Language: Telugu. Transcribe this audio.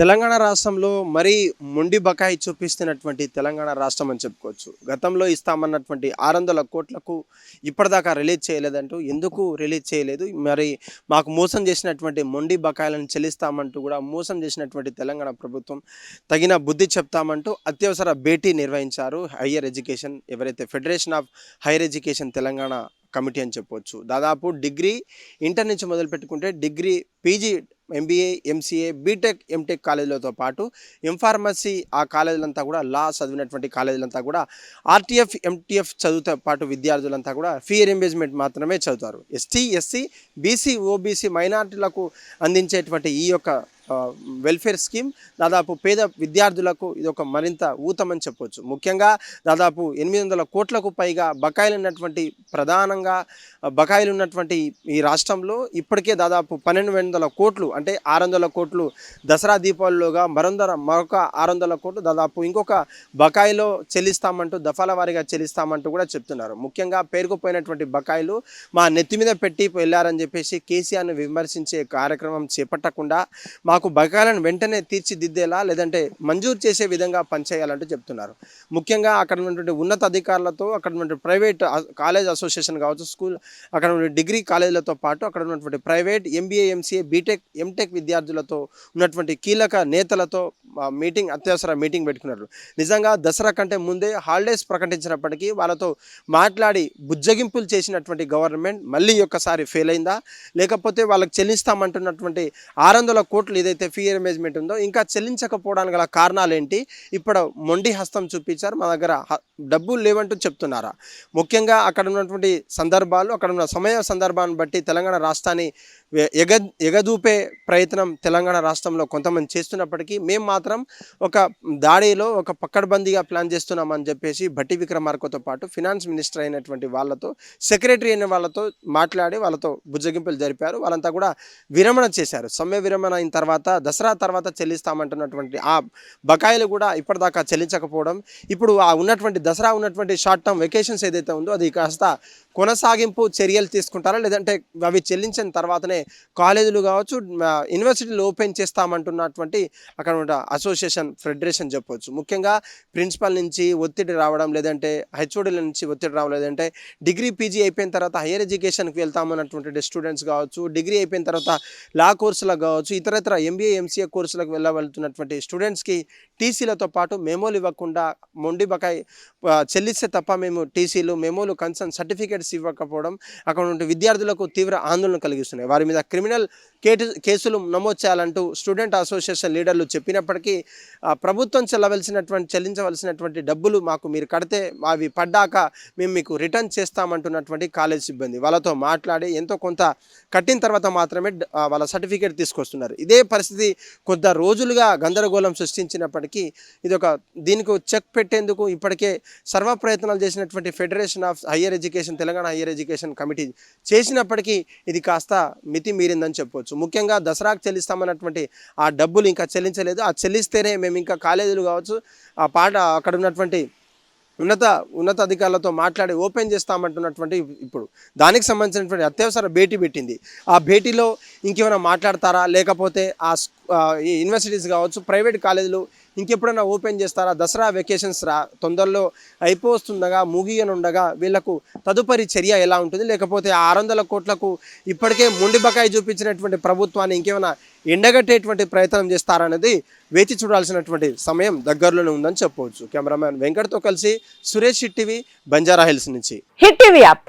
తెలంగాణ రాష్ట్రంలో మరీ మొండి బకాయి చూపిస్తున్నటువంటి తెలంగాణ రాష్ట్రం అని చెప్పుకోవచ్చు. గతంలో ఇస్తామన్నటువంటి ఆరు వందల కోట్లకు ఇప్పటిదాకా రిలీజ్ చేయలేదంటూ ఎందుకు రిలీజ్ చేయలేదు? మరి మాకు మోసం చేసినటువంటి మొండి బకాయిలను చెల్లిస్తామంటూ కూడా మోసం చేసినటువంటి తెలంగాణ ప్రభుత్వం తగిన బుద్ధి చెప్తామంటూ అత్యవసర భేటీ నిర్వహించారు హయ్యర్ ఎడ్యుకేషన్ ఎవరైతే federation of higher education Telangana committee అని చెప్పొచ్చు. దాదాపు డిగ్రీ ఇంటర్ నుంచి మొదలు పెట్టుకుంటే degree PG MBA MCA BTech MTech కాలేజీలతో పాటు ఎంఫార్మసీ ఆ కాలేజీలంతా కూడా లా చదివినటువంటి కాలేజీలంతా కూడా ఆర్టీఎఫ్ ఎంటీఎఫ్ చదువుతో పాటు విద్యార్థులంతా కూడా ఫీ రింబేజ్మెంట్ మాత్రమే చదువుతారు. ఎస్టీ ఎస్సీ బీసీ ఓబీసీ మైనార్టీలకు అందించేటువంటి ఈ యొక్క వెల్ఫేర్ స్కీమ్ దాదాపు పేద విద్యార్థులకు ఇది ఒక మరింత ఊతమని చెప్పొచ్చు. ముఖ్యంగా దాదాపు ఎనిమిది వందల కోట్లకు పైగా బకాయిలు ఉన్నటువంటి ప్రధానంగా బకాయిలు ఉన్నటువంటి ఈ రాష్ట్రంలో ఇప్పటికే దాదాపు పన్నెండు వందల కోట్లు అంటే ఆరు వందల కోట్లు దసరా దీపావళిలోగా మరొందర మరొక ఆరు వందల కోట్లు దాదాపు ఇంకొక బకాయిలో చెల్లిస్తామంటూ దఫాల వారీగా చెల్లిస్తామంటూ కూడా చెప్తున్నారు. ముఖ్యంగా పేరుకుపోయినటువంటి బకాయిలు మా నెత్తి మీద పెట్టి వెళ్ళారని చెప్పేసి కేసీఆర్ను విమర్శించే కార్యక్రమం చేపట్టకుండా మా మాకు బకాయిలను వెంటనే తీర్చిదిద్దేలా లేదంటే మంజూరు చేసే విధంగా పనిచేయాలంటూ చెప్తున్నారు. ముఖ్యంగా అక్కడ ఉన్నటువంటి ఉన్నత అధికారులతో అక్కడ ఉన్నటువంటి ప్రైవేట్ కాలేజ్ అసోసియేషన్ కావచ్చు స్కూల్ అక్కడ ఉన్న డిగ్రీ కాలేజీలతో పాటు అక్కడ ఉన్నటువంటి private MBA MCA BTech MTech విద్యార్థులతో ఉన్నటువంటి కీలక నేతలతో మీటింగ్ అత్యవసర మీటింగ్ పెట్టుకున్నారు. నిజంగా దసరా కంటే ముందే హాలిడేస్ ప్రకటించినప్పటికీ వాళ్ళతో మాట్లాడి బుజ్జగింపులు చేసినటువంటి గవర్నమెంట్ మళ్ళీ ఒక్కసారి ఫెయిల్ అయిందా? లేకపోతే వాళ్ళకి చెల్లిస్తామంటున్నటువంటి ఆరు వందల కోట్లు ఏదైతే ఫీ అరేంజ్మెంట్ ఉందో ఇంకా చెల్లించకపోవడానికి గల కారణాలు ఏంటి ఇప్పుడు మొండి హస్తం చూపించారు. మా దగ్గర డబ్బులు లేవంటూ చెప్తున్నారా? ముఖ్యంగా అక్కడ ఉన్నటువంటి సందర్భాలు అక్కడ ఉన్న సమయ సందర్భాన్ని బట్టి తెలంగాణ రాష్ట్రాన్ని ఎగ ఎగదూపే ప్రయత్నం తెలంగాణ రాష్ట్రంలో కొంతమంది చేస్తున్నప్పటికీ మేము మాత్రం ఒక దాడిలో ఒక పక్కడబందీగా ప్లాన్ చేస్తున్నామని చెప్పేసి భట్టి విక్రమార్కతో పాటు ఫినాన్స్ మినిస్టర్ అయినటువంటి వాళ్ళతో సెక్రటరీ అయిన వాళ్ళతో మాట్లాడి వాళ్ళతో బుజ్జగింపులు జరిపారు. వాళ్ళంతా కూడా విరమణ చేశారు. సమ్మె విరమణ అయిన తర్వాత దసరా తర్వాత చెల్లిస్తామంటున్నటువంటి ఆ బకాయిలు కూడా ఇప్పటిదాకా చెల్లించకపోవడం ఇప్పుడు ఆ ఉన్నటువంటి దసరా ఉన్నటువంటి షార్ట్ టర్మ్ వెకేషన్స్ ఏదైతే ఉందో అది కాస్త కొనసాగింపు చర్యలు తీసుకుంటారా? లేదంటే అవి చెల్లించిన తర్వాతనే కాలేజీలు కావచ్చు యూనివర్సిటీలు ఓపెన్ చేస్తామంటున్నటువంటి అక్కడ ఉన్న అసోసియేషన్ ఫెడరేషన్ చెప్పొచ్చు. ముఖ్యంగా ప్రిన్సిపల్ నుంచి ఒత్తిడి రావడం లేదంటే హెచ్ఓడీల నుంచి ఒత్తిడి రావడం లేదంటే డిగ్రీ పీజీ అయిపోయిన తర్వాత హైయర్ ఎడ్యుకేషన్కి వెళ్తామన్నటువంటి స్టూడెంట్స్ కావచ్చు డిగ్రీ అయిపోయిన తర్వాత లా కోర్సులకు కావచ్చు ఇతరత్ర ఎంబీఏ ఎంసీఏ కోర్సులకు వెళ్ళవెళ్తున్నటువంటి స్టూడెంట్స్కి టీసీలతో పాటు మెమోలు ఇవ్వకుండా మొండి బకాయి చెల్లిస్తే తప్ప మేము టీసీలు మెమోలు కన్సర్న్ సర్టిఫికేట్స్ ఇవ్వకపోవడం అక్కడ ఉండే విద్యార్థులకు తీవ్ర ఆందోళన కలిగిస్తున్నాయి. వారి మీద క్రిమినల్ కేటు కేసులు నమోదు చేయాలంటూ స్టూడెంట్ అసోసియేషన్ లీడర్లు చెప్పినప్పటికీ ప్రభుత్వం చెల్లవలసినటువంటి చెల్లించవలసినటువంటి డబ్బులు మాకు మీరు కడితే అవి పడ్డాక మేము మీకు రిటర్న్ చేస్తామంటున్నటువంటి కాలేజ్ సిబ్బంది. వాళ్ళతో మాట్లాడి ఎంతో కొంత కట్టిన తర్వాత మాత్రమే వాళ్ళ సర్టిఫికేట్ తీసుకొస్తున్నారు. ఇదే పరిస్థితి కొద్ది రోజులుగా గందరగోళం సృష్టించినప్పటికీ ఇది ఒక దీనికి చెక్ పెట్టేందుకు ఇప్పటికే సర్వ ప్రయత్నాలు చేసినటువంటి federation of higher education Telangana higher education committee చేసినప్పటికీ ఇది కాస్త మితి మీరిందని చెప్పవచ్చు ముఖ్యంగా దసరాకు చెల్లిస్తామన్నటువంటి ఆ డబ్బులు ఇంకా చెల్లించలేదు. ఆ చెల్లిస్తేనే మేము ఇంకా కాలేజీలు కావచ్చు ఆ పాట అక్కడ ఉన్నటువంటి ఉన్నత ఉన్నత అధికారులతో మాట్లాడి ఓపెన్ చేస్తామంటున్నటువంటి ఇప్పుడు. దానికి సంబంధించినటువంటి అత్యవసర భేటీ పెట్టింది. ఆ భేటీలో ఇంకేమైనా మాట్లాడతారా? లేకపోతే ఆ ఈ యూనివర్సిటీస్ కావచ్చు ప్రైవేట్ కాలేజీలు ఇంకెప్పుడైనా ఓపెన్ చేస్తారా? దసరా వెకేషన్స్ రా తొందరలో అయిపోతుండగా ముగియనుండగా వీళ్ళకు తదుపరి చర్య ఎలా ఉంటుంది? లేకపోతే ఆరు వందల కోట్లకు ఇప్పటికే మొండి బకాయి చూపించినటువంటి ప్రభుత్వాన్ని ఇంకేమైనా ఎండగట్టేటువంటి ప్రయత్నం చేస్తారనేది వేచి చూడాల్సినటువంటి సమయం దగ్గరలోనే ఉందని చెప్పవచ్చు. కెమెరామ్యాన్ వెంకట్తో కలిసి సురేష్ టీవీ బంజారా హిల్స్ నుంచి. Hit TV app.